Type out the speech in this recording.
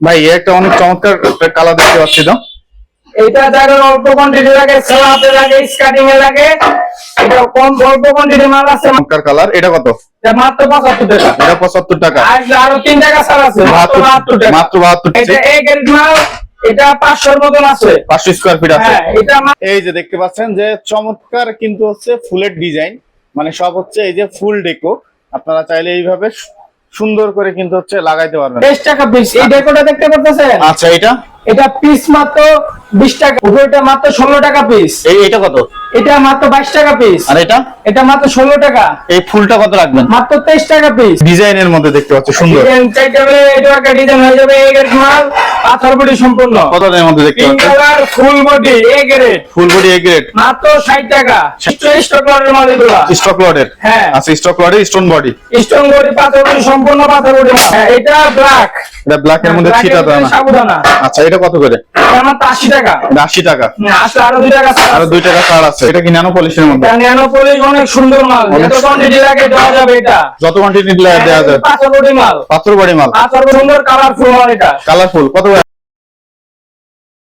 ভাই একটা অনেক চমৎকার কালার দেখতে পাচ্ছি তো। এটা যাদের অল্প কোয়ান্টিটি লাগে সালাতে লাগে স্কার্টিং এ লাগে। এটা কম অল্প কোয়ান্টিটি মাল আছে। চমৎকার কালার এটা কত? এটা মাত্র পঁচাত্তর টাকা। এটা পঁচাত্তর টাকা। আর আরও তিন টাকা ছাড় আছে মাত্র বাহাত্তর টাকা। মাত্র বাহাত্তর এটা এক এর মাল এটা পাঁচশোর মতন আছে। পাঁচশো স্কোয়ার ফিট আছে। হ্যাঁ এটা এই যে দেখতে পাচ্ছেন যে চমৎকার কিন্তু হচ্ছে ফুলের ডিজাইন মানে সব হচ্ছে এই যে ফুল ডেকো আপনারা চাইলে এইভাবে সুন্দর করে কিন্তু হচ্ছে লাগাইতে পারবেন। বেশ টাকা পিস। এই ডেকোটা দেখতে পাচ্ছেন আচ্ছা এটা এটা পিস মাত্র বিশ টাকা। উপরেটা মাত্র ষোলো টাকা পিস। এই এটা কত? এটা মাত্র বাইশ টাকা পিস। আর এটা? এটা মাত্র ষোলো টাকা। এই ফুলটা কত রাখবেন? মাত্র তেইশ টাকা পিস। ডিজাইনের মধ্যে দেখতে পাচ্ছি সুন্দর। ডিজাইন চাইতে হলে এটা একটা ডিজাইন হয়ে যাবে এই মাল। পাথর বডি সম্পূর্ণ। কত দামের মধ্যে দেখতে পাচ্ছেন? Full body A grade full body A grade মাত্র ষাট টাকা। স্টক লটের মাল এগুলো স্টক লটের হ্যাঁ। আচ্ছা স্টক লটের স্টোন বডি স্টোন বডি পাথর বডি সম্পূর্ণ পাথর বডি। হ্যাঁ, এটা ব্ল্যাক এটা ব্ল্যাক এর মধ্যে ছিটা দানা আচ্ছা এটা কত করে? এটা মাত্র আশি টাকা। এটা আশি টাকা। হ্যাঁ, আসলে আরও দুই টাকা ছাড় আরও টাকা ছাড় আছে। এটা কি ন্যানো পলিশের মধ্যে? ন্যানো পলিশ অনেক সুন্দর মাল। যত কোয়ান্টিটি লাগে দেওয়া যাবে এটা। যত কোয়ান্টিটি দেওয়া যাবে। পাথর বডি মাল। পাথর বডি মাল। পাথর সুন্দর কালারফুল মাল এটা। কালারফুল কত